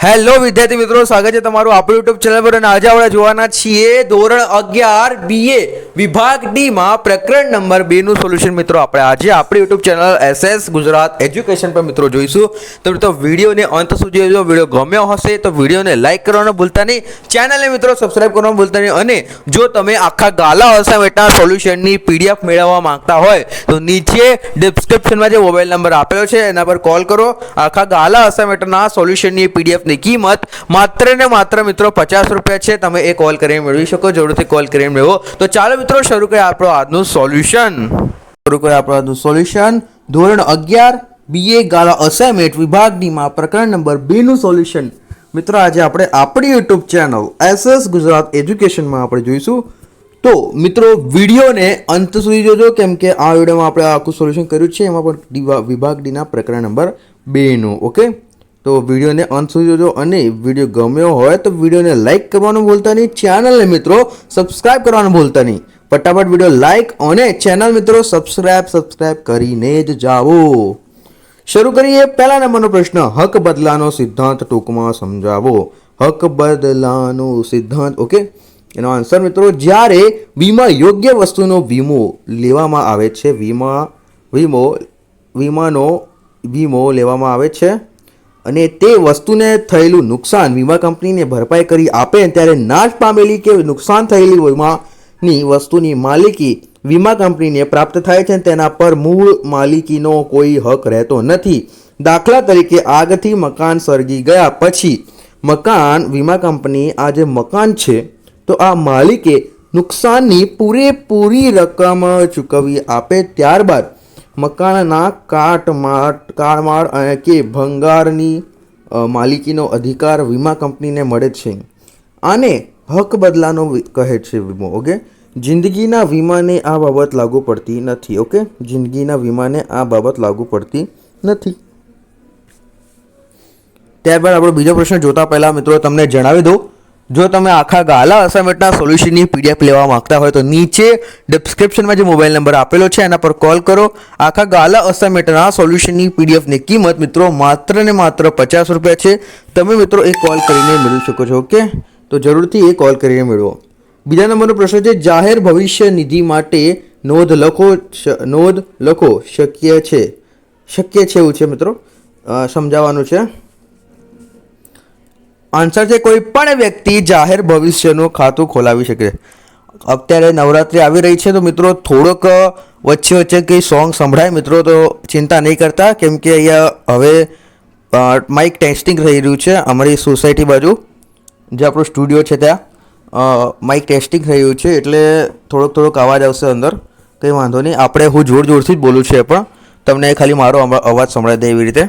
Hello વિદ્યાર્થી મિત્રો, સ્વાગત છે તમારું આપણું યુટ્યુબ ચેનલ પર અને આજે આપણે જોવાના છીએ ધોરણ અગિયાર બીએ વિભાગ ડીમાં પ્રકરણ નંબર બેનું સોલ્યુશન મિત્રો, આપણે આજે આપણી YouTube channel SS Gujarat education પર મિત્રો જોઈશું. તો મિત્રો, વિડીયોને અંત સુધી જો વીડિયો ગમ્યો હશે તો વિડીયોને લાઇક કરવાનું ભૂલતા નહીં. ચેનલને મિત્રો સબસ્ક્રાઇબ કરવાનું ભૂલતા નહીં. અને જો તમે આખા ગાલા અસાઇનમેન્ટના સોલ્યુશનની પીડીએફ મેળવવા માંગતા હોય, તો નીચે ડિસ્ક્રિપ્શનમાં જે મોબાઈલ નંબર આપેલો છે, એના પર કોલ કરો. આખા ગાલા અસાઇનમેન્ટના સોલ્યુશનની પીડીએફની કિંમત માત્ર ને માત્ર મિત્રો પચાસ રૂપિયા છે. તમે એ કોલ કરીને મેળવી શકો. જરૂરથી કોલ કરીને મેળવો. તો ચાલો મિત્રો, શરૂ કરીએ આપણું આજનું સોલ્યુશન શરૂ કરીએ આપણું આજનું સોલ્યુશન ધોરણ અગિયાર બીએ ગાળા અસાઇનમેન્ટ વિભાગ ડીમાં પ્રકરણ નંબર બેનું સોલ્યુશન મિત્રો, આજે આપણે આપણી યુટ્યુબ ચેનલ એસએસ ગુજરાત એજ્યુકેશનમાં આપણે જોઈશું. તો મિત્રો વિડીયોને અંત સુધી જોજો. કેમ કે આ વિડીયોમાં આપણે આખું સોલ્યુશન કર્યું છે. એમાં પણ વિભાગ ડીના પ્રકરણ નંબર બેનું ઓકે તો વિડીયોને અંત સુધી જોજો અને વીડિયો ગમ્યો હોય તો વિડીયોને લાઈક કરવાનું ભૂલતા નહીં. ચેનલને મિત્રો સબસ્ક્રાઇબ કરવાનું ભૂલતા નહીં. ફટાફટ વીડિયો લાઈક અને ચેનલ મિત્રો સબસ્ક્રાઇબ સબસ્ક્રાઇબ કરીને જ જાઓ. શરૂ કરીએ પહેલા નંબરનો પ્રશ્ન. હક બદલાનો સિદ્ધાંત ટૂંકમાં સમજાવો. હક બદલાનો સિદ્ધાંત ઓકે એનો આન્સર મિત્રો, જ્યારે વીમા યોગ્ય વસ્તુનો વીમો લેવામાં આવે છે, વીમા, વીમો, વીમાનો વીમો લેવામાં આવે છે અને તે વસ્તુને થયેલું નુકસાન વીમા કંપનીને ભરપાઈ કરી આપે ત્યારે નાશ પામેલી કે નુકસાન થયેલી વીમાની વસ્તુની માલિકી વીમા કંપનીને પ્રાપ્ત થાય છે તેના પર મૂળ માલિકીનો કોઈ હક રહેતો નથી. દાખલા તરીકે આગથી મકાન સળગી ગયા પછી મકાન વીમા કંપની આ જે મકાન છે, તો આ માલિકે નુકસાનની પૂરેપૂરી રકમ ચૂકવી આપે ત્યારબાદ મકાનના કાટમાટ કાળમાળ અને કે ભંગારની માલિકીનો અધિકાર વીમા કંપનીને મળે છે. આને હક બદલાનો કહે છે વીમો, ઓકે? જિંદગીના વીમાને આ બાબત લાગુ પડતી નથી, ઓકે? જિંદગીના વીમાને આ બાબત લાગુ પડતી નથી. ત્યારબાદ આપણો બીજો પ્રશ્ન જોતા પહેલાં મિત્રો તમને જણાવી દઉં. જો તમે આખા ગાલા અસાઇનમેન્ટના સોલ્યુશનની પીડીએફ લેવા માંગતા હોય તો નીચે ડિસ્ક્રિપ્શનમાં જે મોબાઈલ નંબર આપેલો છે, એના પર કોલ કરો. આખા ગાલા અસાઇનમેન્ટના સોલ્યુશનની પીડીએફની કિંમત મિત્રો માત્ર ને માત્ર પચાસ રૂપિયા છે. તમે મિત્રો એ કોલ કરીને મેળવી શકો છો, ઓકે? તો જરૂરથી એ કોલ કરીને મેળવો. બીજા નંબરનો પ્રશ્ન છે, જાહેર ભવિષ્ય નિધિ માટે નોંધ લખો નોંધ લખો શક્ય છે. શક્ય છે એવું છે મિત્રો? સમજાવવાનું છે. આન્સર છે, કોઈ પણ વ્યક્તિ જાહેર ભવિષ્યનું ખાતું ખોલાવી શકે. અત્યારે નવરાત્રિ આવી રહી છે, તો મિત્રો થોડોક વચ્ચે વચ્ચે કંઈ સોંગ સંભળાય. મિત્રો તો ચિંતા નહીં કરતા, કેમ કે અહીંયા હવે માઇક ટેસ્ટિંગ થઈ રહ્યું છે, અમારી સોસાયટી બાજુ. જે આપણો સ્ટુડિયો છે ત્યાં માઇક ટેસ્ટિંગ થઈ રહ્યું છે, એટલે થોડોક થોડોક અવાજ આવશે અંદર. કંઈ વાંધો નહીં. આપણે હું જોર જોરથી જ બોલું છું પણ. તમને ખાલી મારો અવાજ સંભળાય દે એવી રીતે.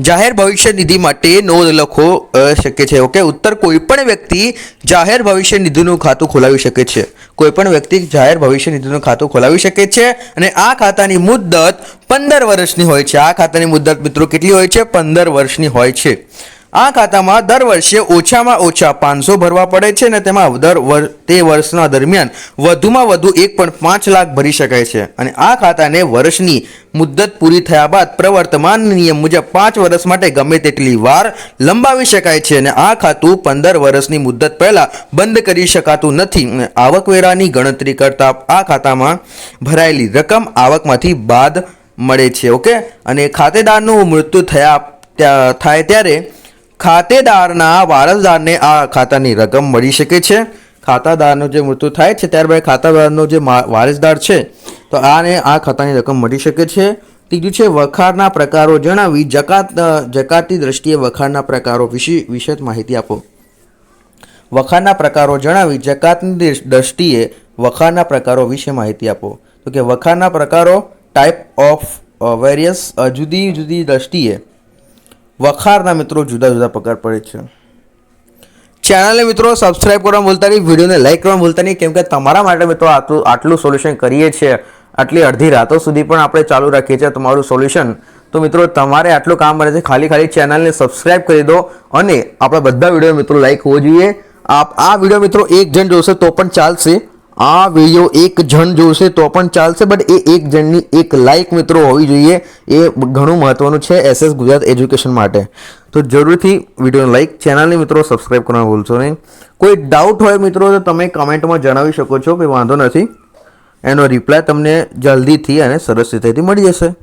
જાહેર ભવિષ્ય નિધિ માટે નોંધ લખો શકે છે, ઓકે? ઉત્તર, કોઈપણ વ્યક્તિ જાહેર ભવિષ્ય નિધિનું ખાતું ખોલાવી શકે છે. કોઈપણ વ્યક્તિ જાહેર ભવિષ્ય નિધિનું ખાતું ખોલાવી શકે છે અને આ ખાતાની મુદ્દત પંદર વર્ષની હોય છે. આ ખાતાની મુદ્દત મિત્રો કેટલી હોય છે? પંદર વર્ષની હોય છે. આ ખાતામાં દર વર્ષે ઓછામાં ઓછા પાંચસો ભરવા પડે છે અને તેમાં દર તે વર્ષના દરમિયાન વધુમાં વધુ એક પણ પાંચ લાખ ભરી શકાય છે. અને આ ખાતાને વર્ષની મુદ્દત પૂરી થયા બાદ પ્રવર્તમાન નિયમ મુજબ પાંચ વર્ષ માટે ગમે તેટલી વાર લંબાવી શકાય છે અને આ ખાતું પંદર વર્ષની મુદ્દત પહેલાં બંધ કરી શકાતું નથી. અને આવકવેરાની ગણતરી કરતા આ ખાતામાં ભરાયેલી રકમ આવકમાંથી બાદ મળે છે, ઓકે? અને ખાતેદારનું મૃત્યુ થયા, થાય ત્યારે ખાતેદારના વારસદારને આ ખાતાની રકમ મળી શકે છે? ખાતાદારનું જે મૃત્યુ થાય છે, ત્યારબાદ ખાતાદારનો જે વારસદાર છે, તો આને આ ખાતાની રકમ મળી શકે છે? ત્રીજું છે, વખારના પ્રકારો જણાવી જકાત જકાતની દ્રષ્ટિએ વખારના પ્રકારો વિશે વિશદ માહિતી આપો. વખારના પ્રકારો જણાવી જકાતની દ્રષ્ટિએ વખારના પ્રકારો વિશે માહિતી આપો. તો કે વખારના પ્રકારો ટાઈપ ઓફ વેરિયસ જુદી જુદી દ્રષ્ટિએ વખારના મિત્રો જુદા જુદા પગાર પડે છે. ચેનલને મિત્રો સબસ્ક્રાઇબ કરવા ભૂલતા નહીં, વિડીયોને લાઈક કરવા ભૂલતા નહીં, કેમ કે તમારા માટે મિત્રો આટલું આટલું સોલ્યુશન કરીએ છીએ. આટલી અડધી રાતો સુધી પણ આપણે ચાલુ રાખીએ છીએ તમારું સોલ્યુશન તો મિત્રો તમારે આટલું કામ મળે છે, ખાલી ખાલી ચેનલને સબસ્ક્રાઇબ કરી દો અને આપણા બધા વીડિયો મિત્રો લાઈક હોવો જોઈએ. આપ આ વીડિયો મિત્રો એક જણ જોશે તો પણ ચાલશે. આ વીડિયો એક જણ જોશે તો પણ ચાલશે બટ એ એક જણની એક લાઈક મિત્રો હોવી જોઈએ. એ ઘણું મહત્વનું છે એસએસ ગુજરાત એજ્યુકેશન માટે. તો જરૂરથી વિડીયોને લાઈક ચેનલને મિત્રો સબસ્ક્રાઈબ કરવાનું ભૂલશો નહીં. કોઈ ડાઉટ હોય મિત્રો, તો તમે કમેન્ટમાં જણાવી શકો છો કે વાંધો નથી. એનો રિપ્લાય તમને જલ્દીથી અને સરસ રીતેથી મળી જશે.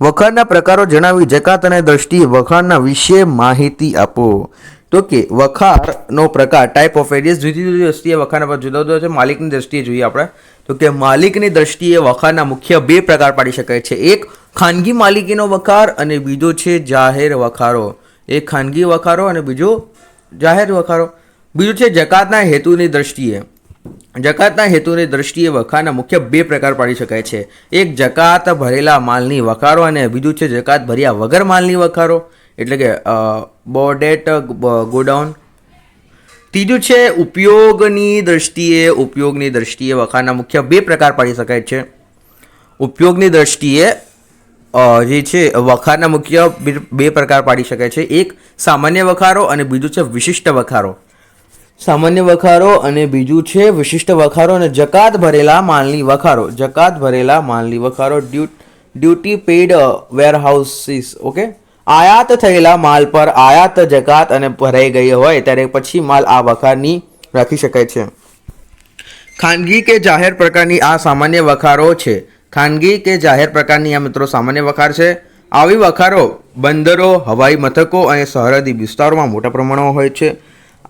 વખાણના પ્રકારો જણાવી, જકાત અને દ્રષ્ટિએ વખાણના વિશે માહિતી આપો. તો કે વખારનો પ્રકાર ટાઈપ ઓફ એરિયસ જુદી જુદી દ્રષ્ટિએ વખારના પર જુદા જુદા છે, માલિકની દ્રષ્ટિએ જોઈએ આપણે, તો કે માલિકની દ્રષ્ટિએ વખારના મુખ્ય બે પ્રકાર પાડી શકાય છે. એક, ખાનગી માલિકીનો વખાર અને બીજો છે જાહેર વખારો. એક, ખાનગી વખારો અને બીજો જાહેર વખારો. બીજું છે જકાતના હેતુની દ્રષ્ટિએ. જકાતના હેતુની દ્રષ્ટિએ વખારના મુખ્ય બે પ્રકાર પાડી શકાય છે. એક, જકાત ભરેલા માલની વખારો અને બીજું છે જકાત ભર્યા વગર માલની વખારો. એટલે કે બોડેટ ગોડાઉન ત્રીજું છે, ઉપયોગની દ્રષ્ટિએ ઉપયોગની દ્રષ્ટિએ વખાણના મુખ્ય બે પ્રકાર પાડી શકાય છે. ઉપયોગની દ્રષ્ટિએ જે છે વખારના મુખ્ય બે- પ્રકાર પાડી શકાય છે. એક, સામાન્ય વખારો અને બીજું છે, વિશિષ્ટ વખારો સામાન્ય વખારો અને બીજું છે, વિશિષ્ટ વખારો અને જકાત ભરેલા માલની વખારો જકાત ભરેલા માલની વખારો due, duty paid warehouses, okay? આયાત થયેલા માલ પર આયાત, જકાત અને ભરાઈ ગઈ હોય ત્યારે પછી માલ આ વખારની રાખી શકાય છે. ખાનગી કે જાહેર પ્રકારની આ સામાન્ય વખારો છે. ખાનગી કે જાહેર પ્રકારની આ મિત્રો સામાન્ય વખાર છે. આવી વખારો બંદરો, હવાઈ મથકો અને સરહદી વિસ્તારોમાં મોટા પ્રમાણમાં હોય છે.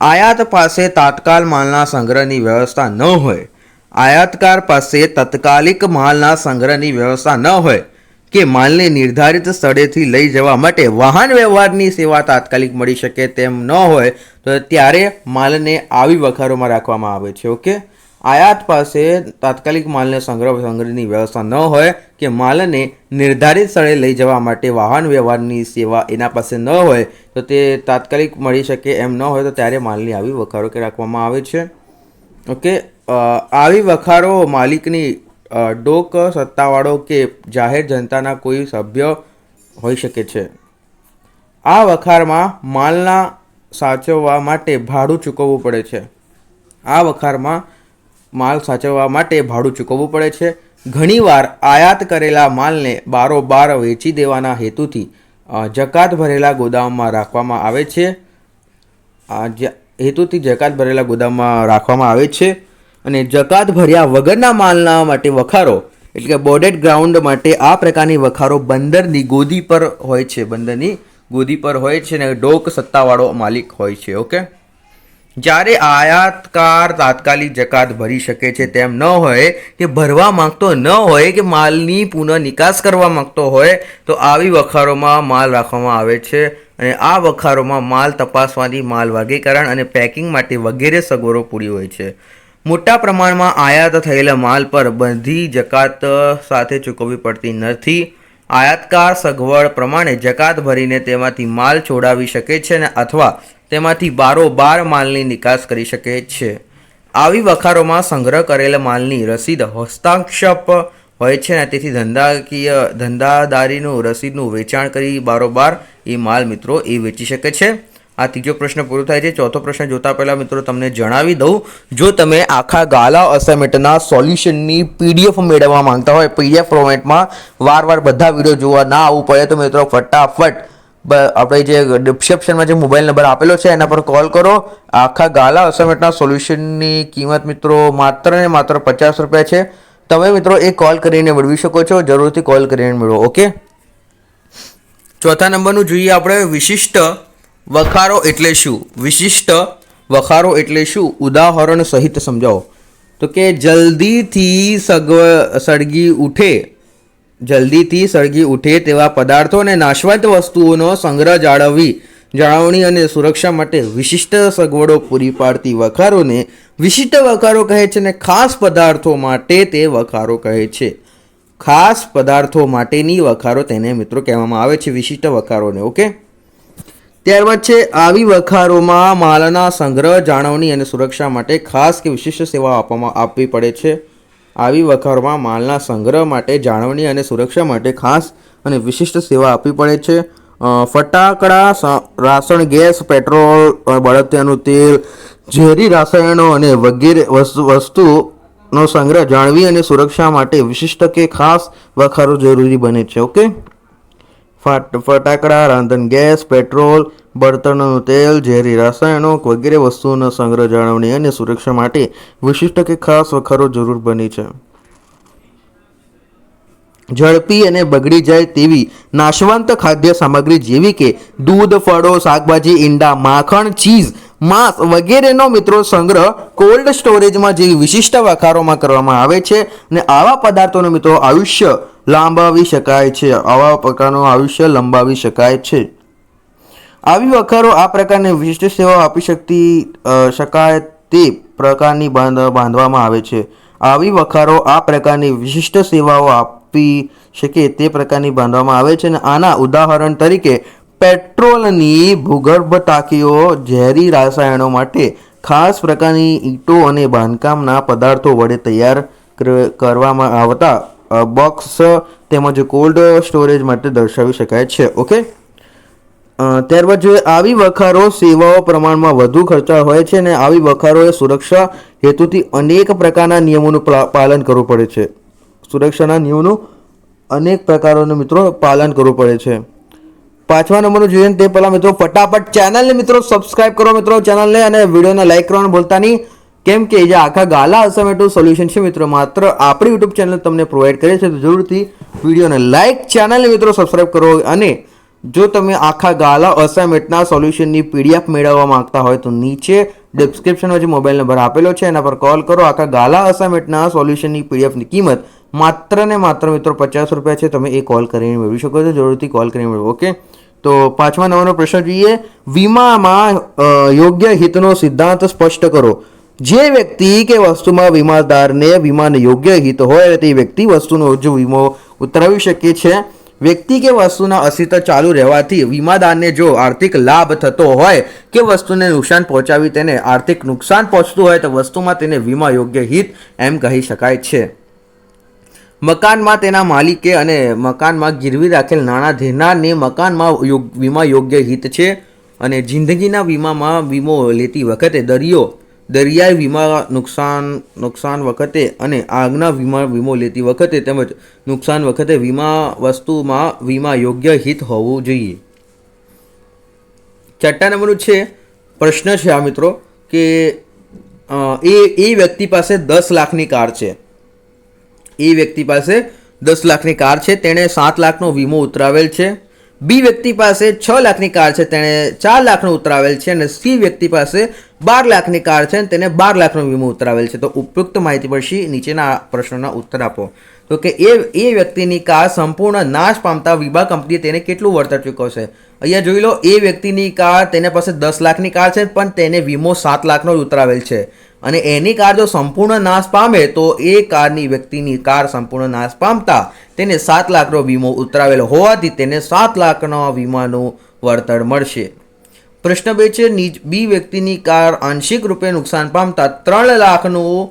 આયાત પાસે તાત્કાલ માલના સંગ્રહની વ્યવસ્થા ન હોય. આયાતકાર પાસે તત્કાલિક માલના સંગ્રહની વ્યવસ્થા ન હોય. કે માલને નિર્ધારિત સ્થળેથી લઈ જવા માટે વાહન વ્યવહારની સેવા તાત્કાલિક મળી શકે તેમ ન હોય, તો ત્યારે માલને આવી વખારોમાં રાખવામાં આવે છે, ઓકે? આયાત પાસે તાત્કાલિક માલને સંગ્રહ સંગ્રહની વ્યવસ્થા ન હોય કે માલને નિર્ધારિત સ્થળે લઈ જવા માટે વાહન વ્યવહારની સેવા એના પાસે ન હોય, તો તે તાત્કાલિક મળી શકે એમ ન હોય, તો ત્યારે માલની આવી વખારો કે રાખવામાં આવે છે, ઓકે? આવી વખારો માલિકની ડોક સત્તાવાળો કે જાહેર જનતાના કોઈ સભ્ય હોઈ શકે છે. આ વખારમાં માલના સાચવવા માટે ભાડું ચૂકવવું પડે છે. આ વખારમાં માલ સાચવવા માટે ભાડું ચૂકવવું પડે છે. ઘણીવાર આયાત કરેલા માલને બારોબાર વેચી દેવાના હેતુથી જકાત ભરેલા ગોદામમાં રાખવામાં આવે છે. હેતુથી જકાત ભરેલા ગોદામમાં રાખવામાં આવે છે. અને જકાત ભર્યા વગરના માલના માટે વખારો, એટલે કે બોર્ડેડ ગ્રાઉન્ડ માટે આ પ્રકારની વખારો બંદરની ગોદી પર હોય છે, બંદરની ગોદી પર હોય છે અને ડોક સત્તાવાળો માલિક હોય છે, ઓકે? જ્યારે આયાતકાર તાત્કાલિક જકાત ભરી શકે છે, તેમ ન હોય કે ભરવા માંગતો ન હોય કે માલની પુનઃ નિકાસ કરવા માંગતો હોય, તો આવી વખારોમાં માલ રાખવામાં આવે છે અને આ વખારોમાં માલ તપાસવાની માલ વર્ગીકરણ અને પેકિંગ માટે વગેરે સગવડો પૂરી હોય છે. મોટા પ્રમાણમાં આયાત થયેલા માલ પર બધી જકાત સાથે ચૂકવવી પડતી નથી. આયાતકાર સગવડ પ્રમાણે જકાત ભરીને તેમાંથી માલ છોડાવી શકે છે ને અથવા તેમાંથી બારોબાર માલની નિકાસ કરી શકે છે. આવી વખારોમાં સંગ્રહ કરેલા માલની રસીદ હસ્તાક્ષપ હોય છે ને તેથી ધંધાકીય, ધંધાદારીનું રસીદનું વેચાણ કરી બારોબાર એ માલ મિત્રો એ વેચી શકે છે. આ ત્રીજો પ્રશ્ન પૂરો થાય છે. ચોથો પ્રશ્ન જોતા પહેલા મિત્રો તમને જણાવી દઉં. જો તમે આખા ગાલા અસાઇનમેન્ટના સોલ્યુશનની પીડીએફ મેળવવા માંગતા હોય, પીડીએફ ફોર્મેટમાં વાર બધા વીડિયો જોવા ના આવવું પડે તો મિત્રો ફટાફટ આપણે જે ડિસ્ક્રિપ્શનમાં જે મોબાઈલ નંબર આપેલો છે, એના પર કોલ કરો. આખા ગાલા અસાઇનમેન્ટના સોલ્યુશનની કિંમત મિત્રો માત્ર ને માત્ર પચાસ રૂપિયા છે. તમે મિત્રો એ કોલ કરીને મેળવી શકો છો. જરૂરથી કોલ કરીને મેળવો, ઓકે? ચોથા નંબરનું જોઈએ આપણે વિશિષ્ટ વખારો એટલે શું? વિશિષ્ટ વખારો એટલે શું? ઉદાહરણ સહિત સમજાવો. તો કે જલ્દીથી સગવ, સળગી ઉઠે. જલ્દીથી સળગી ઉઠે તેવા પદાર્થો અને નાશવંત વસ્તુઓનો સંગ્રહ જાળવવી, જાળવણી અને સુરક્ષા માટે વિશિષ્ટ સગવડો પૂરી પાડતી વખારોને વિશિષ્ટ વખારો કહે છે અને ખાસ પદાર્થો માટે તે વખારો કહે છે. ખાસ પદાર્થો માટેની વખારો તેને મિત્રો કહેવામાં આવે છે વિશિષ્ટ વખારોને, ઓકે? ત્યારબાદ છે, આવી વખારોમાં માલના સંગ્રહ, જાળવણી અને સુરક્ષા માટે ખાસ કે વિશિષ્ટ સેવા આપવામાં આપવી પડે છે. આવી વખારોમાં માલના સંગ્રહ માટે, જાળવણી અને સુરક્ષા માટે ખાસ અને વિશિષ્ટ સેવા આપવી પડે છે. ફટાકડા રાસણ ગેસ, પેટ્રોલ બળતિયાનું તેલ, ઝેરી રસાયણો અને વગેરે વસ્તુ વસ્તુનો સંગ્રહ, જાળવી અને સુરક્ષા માટે વિશિષ્ટ કે ખાસ વખારો જરૂરી બને છે, ઓકે? ફટાકડા રાંધણ ગેસ, પેટ્રોલ, બળતણનું તેલ, ઝેરી રસાયણો વગેરે વસ્તુઓનો સંગ્રહ, જાળવણી અને સુરક્ષા માટે વિશિષ્ટ કે ખાસ વખારો જરૂર બની છે. ઝડપી અને બગડી જાય તેવી નાશવંત ખાદ્ય સામગ્રી જેવી કે દૂધ, ફળો, શાકભાજી, ઈંડા, માખણ, ચીઝ, માંસ વગેરેનો મિત્રો સંગ્રહ કોલ્ડ સ્ટોરેજમાં જેવી વિશિષ્ટ વખારોમાં કરવામાં આવે છે અને આવા પદાર્થોનું મિત્રો આયુષ્ય લાંબાવી શકાય છે. આવા પ્રકારનું આયુષ્ય લંબાવી શકાય છે. આવી વખારો આ પ્રકારની વિશિષ્ટ સેવાઓ આપી શકતી શકાય તે પ્રકારની બાંધવામાં આવે છે. આવી વખારો આ પ્રકારની વિશિષ્ટ સેવાઓ આપી શકે તે પ્રકારની બાંધવામાં આવે છે અને આના ઉદાહરણ તરીકે પેટ્રોલની ભૂગર્ભ ટાંકીઓ ઝેરી રસાયણો માટે ખાસ પ્રકારની ઈંટો અને બાંધકામના પદાર્થો વડે તૈયાર કર- કરવામાં આવતા બોક્સ તેમજ કોલ્ડ સ્ટોરેજ માટે દર્શાવી શકાય છે ઓકે ત્યારબાદ જોઈએ, આવી વખારો સેવાઓ પ્રમાણમાં વધુ ખર્ચાળ હોય છે અને આવી વખારોએ સુરક્ષા હેતુથી અનેક પ્રકારના નિયમોનું પાલન કરવું પડે છે. સુરક્ષાના નિયમોનું અનેક પ્રકારોનું મિત્રો પાલન કરવું પડે છે. પાંચમા નંબરનું જોઈએ તે પહેલાં મિત્રો, ફટાફટ ચેનલને મિત્રો સબસ્ક્રાઈબ કરો મિત્રો ચેનલને અને વિડીયોને લાઈક કરવાનું ભૂલતા નહીં. કેમ કે જે આખા ગાલા અસામેટું સોલ્યુશન છે મિત્રો, માત્ર આપણી યુટ્યુબ ચેનલ તમને પ્રોવાઈડ કરે છે, તો જરૂરથી વિડીયોને લાઈક ચેનલને મિત્રો સબસ્ક્રાઇબ કરો અને જો તમે આખા ગાલા અસાઇમેન્ટના સોલ્યુશનની પીડીએફ મેળવવા માંગતા હોય, તો નીચે ડિસ્ક્રિપ્શનમાં જે મોબાઈલ નંબર આપેલો છે, એના પર કોલ કરો. આખા ગાલા અસાઇમેન્ટના સોલ્યુશનની પીડીએફની કિંમત માત્ર ને માત્ર મિત્રો પચાસ રૂપિયા છે, તમે એ કોલ કરીને મેળવી શકો છો, જરૂરથી કોલ કરીને મેળવો ઓકે તો પાંચમા નંબરનો પ્રશ્ન જોઈએ. વીમામાં યોગ્ય હિતનો સિદ્ધાંત સ્પષ્ટ કરો. જે વ્યક્તિ કે વસ્તુમાં વીમાદારને વીમાને યોગ્ય હિત હોય તે વ્યક્તિ વસ્તુનો જો વીમો ઉતરાવી શકે છે. વ્યક્તિ કે વસ્તુના અસ્તિત્વ ચાલુ રહેવાથી વીમાદારને જો આર્થિક લાભ થતો હોય કે વસ્તુને નુકસાન પહોંચાવી તેને આર્થિક નુકસાન પહોંચતું હોય તો વસ્તુમાં તેને વીમા યોગ્ય હિત એમ કહી શકાય છે. મકાનમાં તેના માલિકે અને મકાનમાં ગીરવી રાખેલ નાણાં ધીરનારને મકાનમાં વીમા યોગ્ય હિત છે અને જિંદગીના વીમામાં વીમો લેતી વખતે દરિયો દરિયાઈ વીમા નુકસાન નુકસાન વખતે અને આગના વીમા, વીમો લેતી વખતે તેમજ નુકસાન વખતે વીમા વસ્તુમાં વીમા યોગ્ય હિત હોવું જોઈએ. છઠ્ઠા નંબરનું છે, પ્રશ્ન છે આ મિત્રો, કે એ એ વ્યક્તિ પાસે દસ લાખની કાર છે. એ વ્યક્તિ પાસે દસ લાખની કાર છે, તેણે સાત લાખનો વીમો ઉતરાવેલ છે. બી વ્યક્તિ પાસે છ લાખની કાર છે, તેણે ચાર લાખનો ઉતરાવેલ છે અને સી વ્યક્તિ પાસે બાર લાખની કાર છે અને તેને બાર લાખનો વીમો ઉતરાવેલ છે. તો ઉપયુક્ત માહિતી પરથી નીચેના પ્રશ્નોના ઉત્તર આપો. તો કે એ એ વ્યક્તિની કાર સંપૂર્ણ નાશ પામતા વીમા કંપનીએ તેને કેટલું વળતર ચૂકવશે? અહીંયા જોઈ લો, એ વ્યક્તિની કાર તેને પાસે દસ લાખની કાર છે, પણ તેને વીમો સાત લાખનો ઉતરાવેલ છે. અને એની કાર જો સંપૂર્ણ નાશ પામે, તો એ કારની વ્યક્તિની કાર સંપૂર્ણ નાશ પામતા તેને સાત લાખનો વીમો ઉતરાવેલો હોવાથી તેને સાત લાખનો વીમાનું વળતર મળશે. પ્રશ્ન બે છે નીચ બી વ્યક્તિની કાર આંશિક રૂપે નુકસાન પામતા ત્રણ લાખનું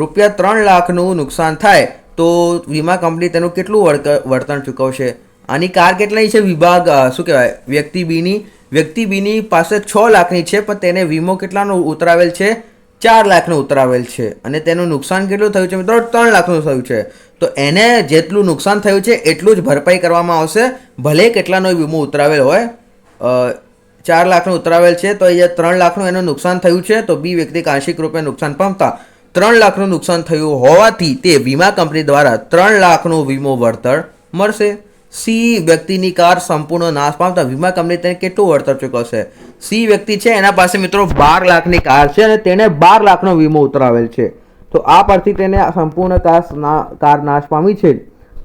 રૂપિયા ત્રણ લાખનું નુકસાન થાય, તો વીમા કંપની તેનું કેટલું વળતર ચૂકવશે? આની કાર કેટલી છે? વિભાગ શું કહેવાય? વ્યક્તિ બીની વ્યક્તિ બીની પાસે છ લાખની છે, પણ તેને વીમો કેટલાનો ઉતરાવેલ છે? ચાર લાખનું ઉતરાવેલ છે અને તેનું નુકસાન કેટલું થયું છે મિત્રો? ત્રણ લાખનું થયું છે. તો એને જેટલું નુકસાન થયું છે, એટલું જ ભરપાઈ કરવામાં આવશે. ભલે કેટલાનો વીમો ઉતરાવેલ હોય ચાર લાખનું ઉતરાવેલ છે, તો અહીંયા ત્રણ લાખનું એનું નુકસાન થયું છે, તો બી વ્યક્તિ આંશિક રૂપે નુકસાન પામતા. ત્રણ લાખનું નુકસાન થયું હોવાથી તે વીમા કંપની દ્વારા ત્રણ લાખનું વીમો વળતર મળશે. સી વ્યક્તિની કાર સંપૂર્ણ નાશ પામતા વીમા કંપની તેને કેટલું વળતર ચૂકવશે? સી વ્યક્તિ છે, એના પાસે મિત્રો બાર લાખની કાર છે અને તેને બાર લાખનો વીમો ઉતરાવેલ છે. તો આ પરથી તેને સંપૂર્ણ કાર કાર નાશ પામી છે.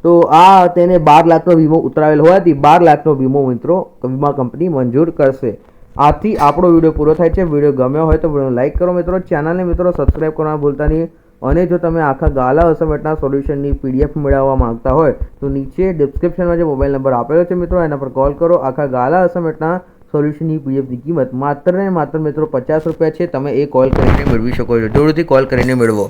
તો આ તેને બાર લાખનો વીમો ઉતરાવેલ હોવાથી બાર લાખનો વીમો મિત્રો વીમા કંપની મંજૂર કરશે. આથી આપણો વીડિયો પૂરો થાય છે. વીડિયો ગમ્યો હોય તો વીડિયો લાઇક કરો મિત્રો. ચેનલને મિત્રો સબસ્ક્રાઈબ કરવાનું ભૂલતા નહીં. અને જો તમે આખા ગાલા અસમેટના સોલ્યુશનની પીડીએફ મેળવવા માંગતા હોય, તો નીચે ડિસ્ક્રિપ્શનમાં જે મોબાઈલ નંબર આપેલો છે મિત્રો, એના પર કોલ કરો. આખા ગાલા અસમેટના સોલ્યુશનની પીડીએફની કિંમત માત્ર ને માત્ર મિત્રો પચાસ રૂપિયા છે. તમે એ કોલ કરીને મેળવી શકો છો. જરૂરથી કોલ કરીને મેળવો.